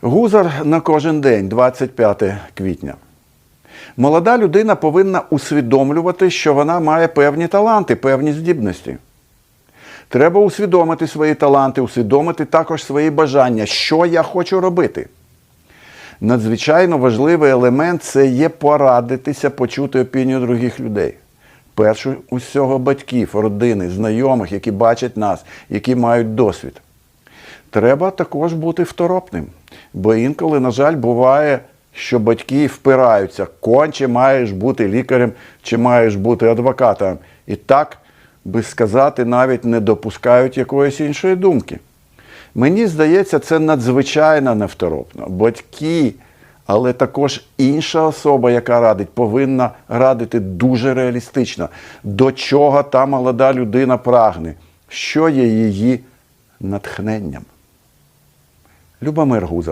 Гузар на кожен день, 25 квітня. Молода людина повинна усвідомлювати, що вона має певні таланти, певні здібності. Треба усвідомити свої таланти, усвідомити також свої бажання, що я хочу робити. Надзвичайно важливий елемент це є порадитися, почути опінію других людей. Першу усього батьків, родини, знайомих, які бачать нас, які мають досвід. Треба також бути второпним. Бо інколи, на жаль, буває, що батьки впираються, конче маєш бути лікарем чи маєш бути адвокатом. І так, би сказати, навіть не допускають якоїсь іншої думки. Мені здається, це надзвичайно невторопно. Батьки, але також інша особа, яка радить, повинна радити дуже реалістично, до чого та молода людина прагне, що є її натхненням. Любомир Гузар.